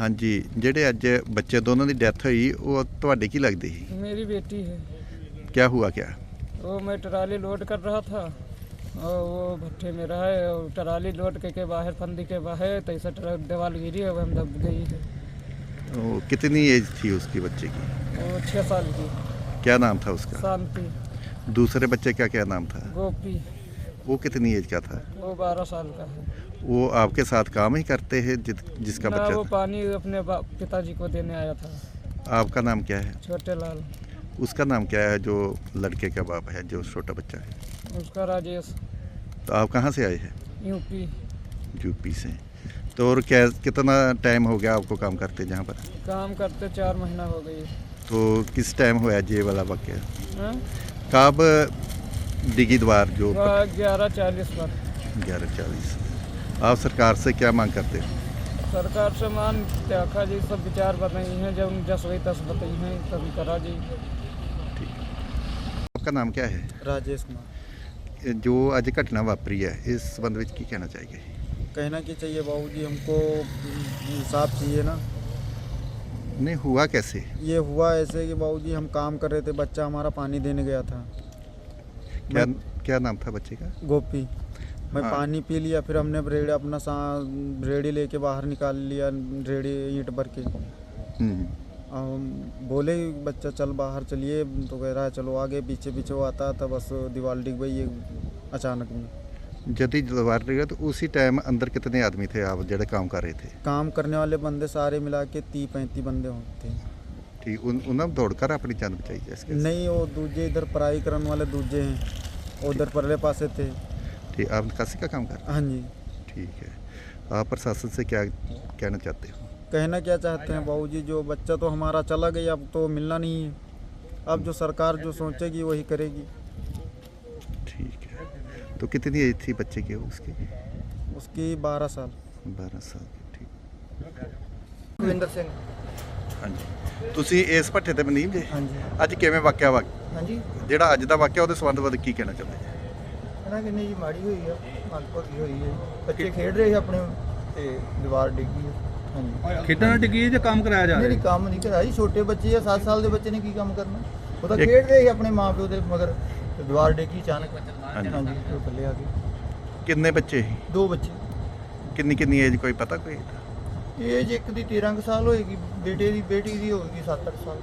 ਹਾਂਜੀ ਜਿਹੜੇ ਅੱਜ ਬੱਚੇ ਦੋਨਾਂ ਦੀ ਡੈਥ ਹੋਈ ਉਹ ਤੁਹਾਡੇ ਕੀ ਲੱਗਦੇ ਸੀ मेरी बेटी है ਕੀ ਹੁਆ ਕਿਆ वो मैं ट्राली लोड कर रहा था और वो भट्टे में रहा है और ट्राली लोड के, के बाहर फंदी के बाहर तो ऐसा ट्रक दीवार गिरी है वो हम दब गई है वो कितनी एज थी उसकी बच्चे की वो छः साल की क्या नाम था उसका शांति दूसरे बच्चे का क्या नाम था गोपी वो कितनी एज का था? वो बारह साल का है। वो आपके साथ काम ही करते हैं जित, जिसका बच्चा वो पानी अपने पिताजी को देने आया था। आपका नाम क्या है? छोटे लाल। उसका नाम क्या है जो लड़के का बाप है जो छोटा बच्चा है? उसका राजेश। तो आप कहाँ से आए हैं? यूपी। यूपी से। तो और क्या कितना टाइम हो गया आपको काम करते जहाँ पर? काम करते चार महीना हो गई। तो किस टाइम हुआ ये वाला वाक्य? हाँ? कब डिगी द्वार जो ग्यारह चालीस पर। ग्यारह चालीस। आप सरकार से क्या मांग करते हो? सरकार से मान त्याखा जी सब विचार बताई हैं जब जस वही तस बताई हैं तभी करा जी। ठीक। आपका नाम क्या है? राजेश कुमार। जो आज घटना वापरी है इस संबंध में की कहना चाहिए कहना क्या चाहिए बाबूजी हमको इंसाफ चाहिए ना। नहीं हुआ कैसे? ये हुआ ऐसे कि बाबूजी हम काम कर रहे थे बच्चा हमारा पानी देने गया था। क्या क्या नाम था बच्चे का? गोपी। मैं हाँ। पानी पी लिया फिर हमने ब्रेड अपना सा ब्रेडी लेके बाहर निकाल लिया रेडी ईंट भर के। हम्म, हम बोले बच्चा चल बाहर चलिए। तो कह रहा है चलो आगे पीछे पीछे वो आता था बस दीवार डिग गई अचानक में। जदी जलवार लगा तो उसी टाइम अंदर कितने आदमी थे आप जेडे काम कर रहे थे? काम करने वाले बंदे सारे मिला के तीस पैंतीस बंदे होते। हैं ठीक उन उन्होंने दौड़कर अपनी जान बचाई है इसके नहीं वो दूजे इधर पढ़ाई करने वाले दूजे हैं उधर परले पासे थे ठीक आप निकासी का काम कर रहे हाँ जी हैं ठीक है आप प्रशासन से क्या कहना चाहते हो कहना क्या चाहते हैं बाबूजी जो बच्चा तो हमारा चला गया अब तो मिलना नहीं है अब जो सरकार जो सोचेगी वही करेगी ठीक है तो कितनी एज थी बच्चे की उसकी उसकी बारह साल बारह साल की ठीक ਕੁਲਵਿੰਦਰ ਸਿੰਘ ਹਾਂਜੀ ਤੁਸੀਂ ਇਸ ਭੱਠੇ ਤੇ ਮਨੀਮ ਜੇ? ਹਾਂਜੀ। ਅੱਜ ਕਿਵੇਂ ਵਾਕਿਆ ਵਾ? ਹਾਂਜੀ। ਜਿਹੜਾ ਅੱਜ ਦਾ ਵਾਕਿਆ ਉਹਦੇ ਸੰਬੰਧ ਵਿੱਚ ਕੀ ਕਹਿਣਾ ਚਾਹੁੰਦੇ ਜੀ? ਇਹਨਾਂ ਕਿੰਨੀ ਜੀ ਮਾੜੀ ਹੋਈ ਆ ਮੰਦਭਾਗੀ ਹੋਈ ਹੈ ਬੱਚੇ ਖੇਡ ਰਹੇ ਸੀ ਆਪਣੇ ਤੇ ਦੀਵਾਰ ਡਿੱਗੀ ਹਾਂਜੀ। ਖੇਡਾਂ ਨਾਲ ਡਿੱਗੀ ਹੈ ਜਾਂ ਕੰਮ ਕਰਾਇਆ ਜਾ ਨਹੀਂ ਰਿਹਾ? ਨਹੀਂ ਕੰਮ ਨਹੀਂ ਕਰਾਈ ਛੋਟੇ ਬੱਚੇ ਆ 7 ਸਾਲ ਦੇ ਬੱਚੇ ਨੇ ਕੀ ਕੰਮ ਕਰਨਾ? ਉਹ ਤਾਂ ਇੱਕ- ਖੇਡ ਰਹੇ ਸੀ ਆਪਣੇ ਮਾਪਿਓ ਦੇ ਮਗਰ ਤੇ ਦੀਵਾਰ ਡਿੱਗੀ ਅਚਾਨਕ। ਹਾਂਜੀ। ਹਾਂਜੀ ਉਹ ਥੱਲੇ ਆ ਗਏ। ਕਿੰਨੇ ਬੱਚੇ ਸੀ? ਦੋ ਬੱਚੇ। ਕਿੰਨੀ ਕਿੰਨੀ ਏਜ ਕੋਈ ਪਤਾ ਕੋਈ? ਏਜ ਇੱਕ ਦੀ 13 ਕੁ ਸਾਲ ਹੋਏਗੀ ਬੇਟੇ ਦੀ ਬੇਟੀ ਦੀ ਹੋਏਗੀ 7-8 ਸਾਲ।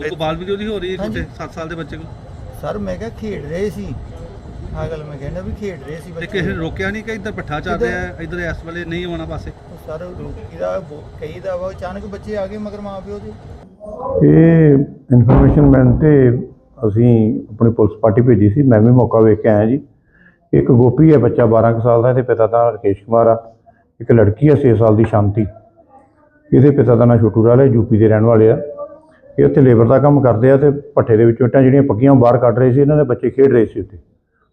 ਤੋਂ ਬਾਲ ਵੀਡੀਓ ਦੀ ਹੋ ਰਹੀ ਹੈ ਹਾਂਜੀ। ਛੋਟੇ 7 ਸਾਲ ਦੇ ਬੱਚੇ ਕੋਲ? ਸਰ ਮੈਂ ਕਿਹਾ ਖੇਡ ਰਹੇ ਸੀ। ਗੱਲ ਮੈਂ ਕਹਿੰਦਾ ਵੀ ਖੇਡ ਰਹੇ ਸੀ ਤੇ ਕਿਸੇ ਨੇ ਰੋਕਿਆ ਨਹੀਂ ਕਿ ਇੱਧਰ ਪੱਠਾ ਚੱਲ ਰਿਹਾ ਹੈ ਇੱਧਰ ਇਸ ਵੇਲੇ ਨਹੀਂ ਆਉਣਾ ਪਾਸੇ? ਸਰ ਰੋਕੀਦਾ ਕਈ ਦਾ ਵਾ ਅਚਾਨਕ ਬੱਚੇ ਆ ਗਏ ਮਗਰ ਮਾਂ ਪਿਓ ਦੇ। ਇਹ ਇਨਫੋਰਮੇਸ਼ਨ ਮਿਲਣ ਤੇ ਅਸੀਂ ਆਪਣੀ ਪੁਲਿਸ ਪਾਰਟੀ ਭੇਜੀ ਸੀ ਮੈਂ ਵੀ ਮੌਕਾ ਵੇਖ ਕੇ ਆਇਆ ਜੀ। ਇੱਕ ਗੋਪੀ ਹੈ ਬੱਚਾ 12 ਕੁ ਸਾਲ ਦਾ ਇਹਦੇ ਪਿਤਾ ਦਾ ਰਕੇਸ਼ ਕੁਮਾਰ ਆ। ਇੱਕ ਲੜਕੀ ਹੈ 6 ਸਾਲ ਦੀ ਸ਼ਾਂਤੀ। ਇਹਦੇ ਪਿਤਾ ਦਾ ਨਾਂ ਛੋਟੂ ਰਾਲ ਹੈ ਯੂਪੀ ਦੇ ਰਹਿਣ ਵਾਲੇ ਆ। ਇਹ ਉੱਥੇ ਲੇਬਰ ਦਾ ਕੰਮ ਕਰਦੇ ਆ ਤੇ ਭੱਠੇ ਦੇ ਵਿੱਚੋਂ ਇੱਟਾਂ ਜਿਹੜੀਆਂ ਪੱਕੀਆਂ ਉਹ ਬਾਹਰ ਕੱਢ ਰਹੇ ਸੀ, ਇਹਨਾਂ ਦੇ ਬੱਚੇ ਖੇਡ ਰਹੇ ਸੀ ਉੱਥੇ।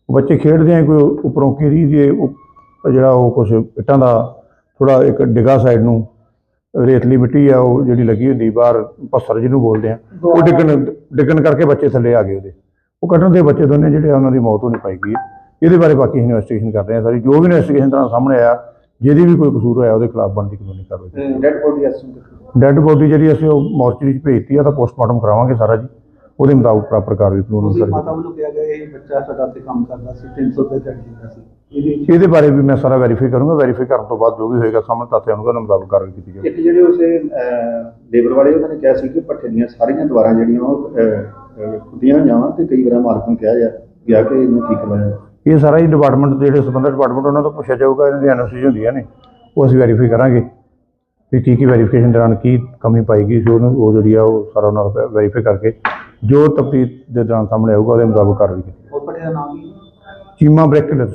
ਬੱਚੇ ਖੇਡਦੇ ਆ, ਕੋਈ ਉੱਪਰੋਂ ਕੀਰੀ ਦੇ ਜਿਹੜਾ ਉਹ ਕੁਝ ਇੱਟਾਂ ਦਾ ਥੋੜਾ ਇੱਕ ਡਿਗਾ ਸਾਈਡ ਨੂੰ, ਰੇਤਲੀ ਮਿੱਟੀ ਆ, ਉਹ ਜਿਹੜੀ ਲੱਗੀ ਹੁੰਦੀ ਬਾਹਰ, ਪੱਥਰ ਜਿਹਨੂੰ ਬੋਲਦੇ ਆ, ਉਹ ਡਿੱਗਣ ਡਿੱਗਣ ਕਰਕੇ ਬੱਚੇ ਥੱਲੇ ਆ ਗਏ ਉਹਦੇ। ਉਹ ਕੱਢਣ ਦੇ ਬੱਚੇ ਦੋਨੇ ਜਿਹੜੇ ਆ, ਉਹਨਾਂ ਦੀ ਮੌਤ ਹੋਣੀ ਪਾਈ ਗਈ ਹੈ। ਇਹਦੇ ਬਾਰੇ ਬਾਕੀ ਇਨਵੈਸਟੀਗੇਸ਼ਨ ਕਰ ਰਹੇ ਆ ਸਾਰੀ। ਜੋ ਵੀ ਇਨਵੈਸਟੀਗੇਸ਼ਨ ਤਰ੍ਹਾਂ ਸਾਹਮਣੇ ਆਇਆ ਜਿਹਦੀ ਵੀ ਕੋਈ ਕਸੂਰ ਹੋਇਆ ਉਹਦੇ ਖਿਲਾਫ ਬਣਦੀ ਕਾਨੂੰਨੀ ਕਾਰਵਾਈ ਡੈਡ ਬੋਡੀ ਅਸਮ ਡੈੱਡ ਬੋਡੀ ਜਿਹੜੀ ਅਸੀਂ ਉਹ ਮੋਰਚਰੀ 'ਚ ਭੇਜਤੀ ਆ ਤਾਂ ਪੋਸਟਮਾਰਟਮ ਕਰਾਵਾਂਗੇ ਸਾਰਾ ਜੀ। ਉਹਦੇ ਮੁਤਾਬਕ ਪ੍ਰਾਪਰ ਕਾਰਵਾਈ ਕਾਨੂੰਨ ਤੁਸੀਂ ਅਨੁਸਾਰ ਮਾਤਾ ਵੱਲੋਂ ਕਿਹਾ ਗਿਆ ਇਹ ਬੱਚਾ ਸਾਡਾ ਤੇ ਕੰਮ ਕਰਦਾ ਸੀ 300 ਤੇ ਚੜ ਜਾਂਦਾ ਸੀ। ਇਹਦੇ ਬਾਰੇ ਵੀ ਮੈਂ ਸਾਰਾ ਵੈਰੀਫਾਈ ਕਰੂੰਗਾ। ਵੈਰੀਫਾਈ ਕਰਨ ਤੋਂ ਬਾਅਦ ਜੋ ਵੀ ਹੋਏਗਾ ਸਾਹਮਣੇ ਤੱਥ ਆਉਣਗੇ ਉਹਨਾਂ ਮੁਤਾਬਕ ਕਾਰਵਾਈ ਕੀਤੀ ਜਾਵੇਗੀ ਇੱਕ ਜਿਹੜੇ ਉਸੇ ਲੇਬਰ ਵਾਲੇ ਉਹਨਾਂ ਨੇ ਕਿਹਾ ਸੀ ਕਿ ਪੱਠੇ ਦੀਆਂ ਸਾਰੀਆਂ ਦੀਵਾਰਾਂ ਜਿਹੜੀਆਂ ਉਹ ਖੁੱਦੀਆਂ ਜਾਵਾਂ ਤੇ ਕਈ ਵਾਰ ਮਾਲਕ ਨੂੰ ਕਿਹਾ ਗਿਆ ਕਿ ਇਹਨੂੰ ਠੀਕ ਕਰਵਾਇਆ ਇਹ ਸਾਰਾ ਹੀ ਡਿਪਾਰਟਮੈਂਟ ਜਿਹੜੇ ਸੰਬੰਧਿਤ ਡਿਪਾਰਟਮੈਂਟ ਉਹਨਾਂ ਤੋਂ ਪੁੱਛਿਆ ਜਾਊਗਾ ਇਹਨਾਂ ਦੀ ਐਨਓਸੀ ਹੁੰਦੀਆਂ ਨੇ ਉਹ ਅਸੀਂ ਵੈਰੀਫਾਈ ਕਰਾਂਗੇ ਵੀ ਕੀ ਕੀ ਵੈਰੀਫਿਕੇਸ਼ਨ ਦੌਰਾਨ ਕੀ ਕਮੀ ਪਾਈ ਗਈ ਸੀ ਉਹਨੂੰ ਉਹ ਜਿਹੜੀ ਆ ਉਹ ਸਾਰਾ ਉਹਨਾਂ ਦਾ ਵੈਰੀਫਾਈ ਕਰਕੇ ਜੋ ਤਫਤੀਸ਼ ਦੇ ਦੌਰਾਨ ਸਾਹਮਣੇ ਆਊਗਾ ਉਹਦੇ ਮੁਤਾਬਕ ਕਾਰਵਾਈ ਕੀਤੀ ਉਹ ਪੱਠੇ ਦਾ ਨਾਮ ਕੀ ਚੀਮਾ ਬ੍ਰੈਕਟਸ